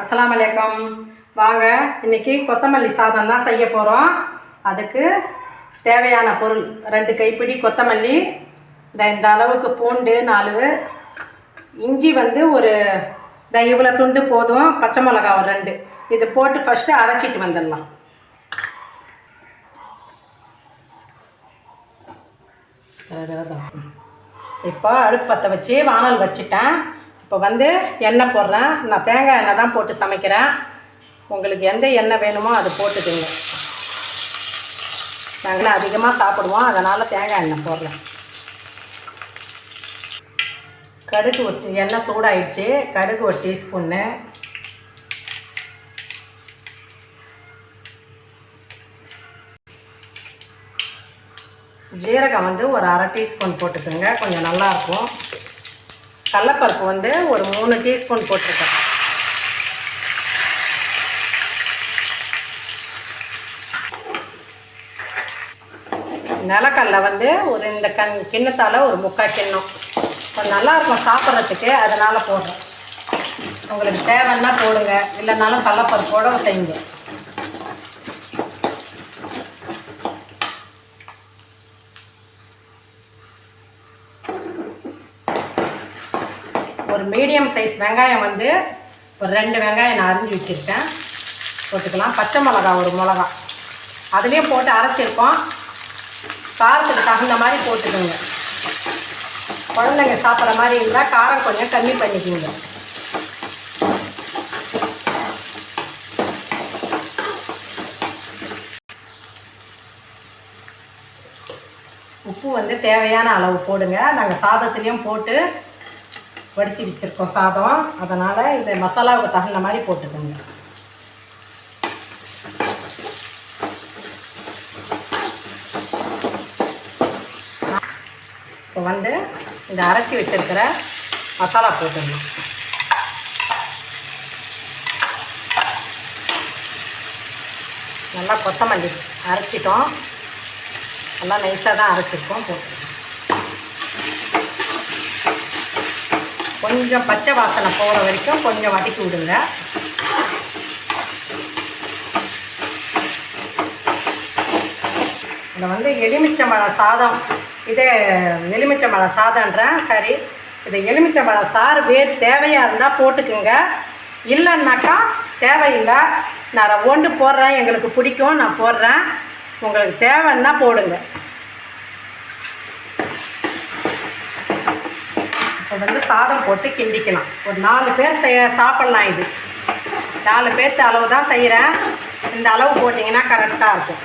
அஸ்லாம் வலைக்கம் வாங்க இன்னைக்கு கொத்தமல்லி சாதம் தான் செய்ய போகிறோம் அதுக்கு தேவையான பொருள் ரெண்டு கைப்பிடி கொத்தமல்லி. இந்த இந்த அளவுக்கு பூண்டு நாலு. இஞ்சி வந்து ஒரு இந்த இவ்வளோ துண்டு போதும் பச்சை மிளகா ஒரு ரெண்டு. இது போட்டு ஃபஸ்ட்டு அரைச்சிட்டு வந்துடலாம். இப்போ அடுப்பு பற்ற வச்சு வானல் வச்சுட்டேன். இப்போ வந்து எண்ணெய் போடுறேன். நான் தேங்காய் எண்ணெய் தான் போட்டு சமைக்கிறேன். உங்களுக்கு எந்த எண்ணெய் வேணுமோ அது போட்டுக்குங்க. நாங்களாம் அதிகமாக சாப்பிடுவோம். அதனால் தேங்காய் எண்ணெய் போடுறேன். கடுகு ஒரு எண்ணெய் சூடாயிடுச்சு. கடுகு ஒரு டீஸ்பூன்னு ஜீரகம் வந்து ஒரு அரை டீஸ்பூன் போட்டுக்கோங்க. கொஞ்சம் நல்லாயிருக்கும் கடலப்பருப்பு வந்து ஒரு மூணு டீஸ்பூன் போட்டிருக்கேன். நிலக்கடல வந்து ஒரு இந்த கண் கிண்ணத்தால் ஒரு முக்கால் கிண்ணம். கொஞ்சம் நல்லாயிருக்கும் சாப்பிட்றதுக்கு அதனால் போடுறோம் உங்களுக்கு தேவைன்னா போடுங்க. இல்லைனாலும் கடலப்பருப்போடு செய்யுங்க. ஒரு மீடியம் சைஸ் வெங்காயம் வந்து ஒரு ரெண்டு வெங்காயம் நான் அரிஞ்சு வச்சுருக்கேன். போட்டுக்கலாம். பச்சை மிளகா ஒரு மிளகா. அதுலேயும் போட்டு அரைச்சிருக்கோம். காரத்துக்கு தகுந்த மாதிரி போட்டுக்கோங்க. குழந்தைங்க சாப்பிட்ற மாதிரி இருந்தால் காரம் கொஞ்சம் கம்மி பண்ணிக்கோங்க. உப்பு வந்து தேவையான அளவு போடுங்க. நாங்கள் சாதத்துலேயும் போட்டு வடித்து வச்சுருக்கோம் சாதம். அதனால் இந்த மசாலாவுக்கு தகுந்த மாதிரி போட்டுக்கோங்க. இப்போ வந்து இந்த அரைச்சி வச்சிருக்கிற மசாலா போட்டுக்கணும் நல்லா கொத்தமல்லி அரைச்சிட்டோம். நல்லா நைஸாக தான் அரைச்சிருக்கோம். போட்டு கொஞ்சம் பச்சை வாசனை போகிற வரைக்கும் கொஞ்சம் வதக்கி விடுங்க. இதில் வந்து எலுமிச்சம்பழம் சாதம் இதே எலுமிச்சம்பழம் சாதம்ன்றேன். சரி இது எலுமிச்சம்பழம் சாறு வேர் தேவையாக இருந்தால் போட்டுக்குங்க. இல்லைன்னாக்கா தேவையில்லை. நான் ஒன்று போடுறேன். எங்களுக்கு பிடிக்கும் நான் போடுறேன். உங்களுக்கு தேவைன்னா போடுங்க. இப்போ வந்து சாதம் போட்டு கிண்டிக்கலாம். ஒரு நாலு பேர் செய்ய சாப்பிட்லாம் இது. நாலு பேர்த்து அளவு தான் செய்கிறேன் இந்த அளவு போட்டிங்கன்னா கரெக்டாக இருக்கும்.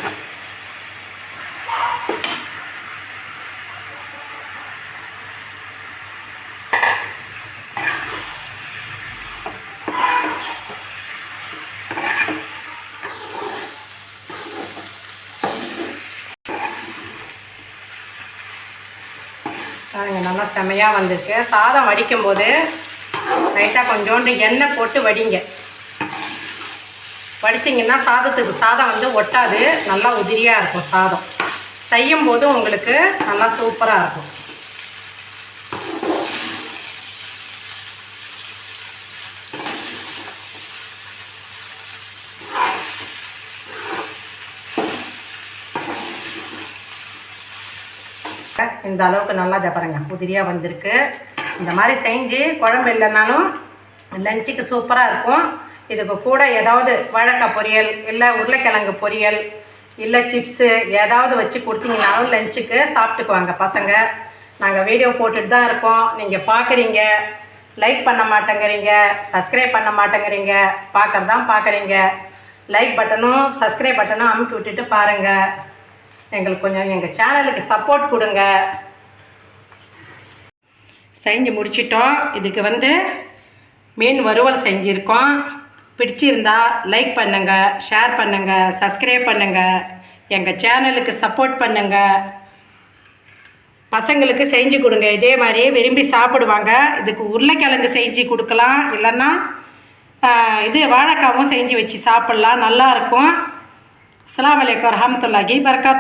பாருங்கள் நல்லா செமையாக வந்திருக்கு. சாதம் வடிக்கும் போது லைட்டாக கொஞ்சோண்டு எண்ணெய் போட்டு வடிங்க. வடிச்சிங்கன்னா சாதத்துக்கு சாதம் வந்து ஒட்டாது நல்லா உதிரியாக இருக்கும் சாதம். செய்யும் போது உங்களுக்கு நல்லா சூப்பராக இருக்கும். இந்த அளவுக்கு நல்லா தப்பறங்க உதிரியாக வந்திருக்கு. இந்த மாதிரி செஞ்சு குழம்பு இல்லைனாலும் லஞ்சுக்கு சூப்பராக இருக்கும். இதுக்கு கூட ஏதாவது வாழைக்காய் பொரியல் இல்லை உருளைக்கிழங்கு பொரியல் இல்லை சிப்ஸு ஏதாவது வச்சு கொடுத்தீங்கனாலும் லஞ்சுக்கு சாப்பிட்டுக்குவாங்க பசங்க. நாங்கள் வீடியோ போட்டுட்டு தான் இருக்கோம். நீங்கள் பார்க்குறீங்க லைக் பண்ண மாட்டேங்கிறீங்க. சப்ஸ்கிரைப் பண்ண மாட்டேங்கிறீங்க. பார்க்குறதான் பார்க்குறீங்க லைக் பட்டனும் சப்ஸ்கிரைப் பட்டனும் அமுக்கி விட்டுட்டு பாருங்கள் எங்களுக்கு கொஞ்சம் எங்கள் சேனலுக்கு சப்போர்ட் கொடுங்க. செஞ்சு முடிச்சிட்டோம். இதுக்கு வந்து மீன் வறுவல் செஞ்சுருக்கோம். பிடிச்சிருந்தா லைக் பண்ணுங்கள் ஷேர் பண்ணுங்கள் சப்ஸ்கிரைப் பண்ணுங்கள் எங்கள் சேனலுக்கு சப்போர்ட் பண்ணுங்கள் பசங்களுக்கு செஞ்சு கொடுங்க. இதே மாதிரியே விரும்பி சாப்பிடுவாங்க. இதுக்கு உருளைக்கிழங்கு செஞ்சு கொடுக்கலாம். இல்லைன்னா இது வாழைக்காவும் செஞ்சு வச்சு சாப்பிட்லாம். நல்லாயிருக்கும் अल्लाम वरहमल वर्का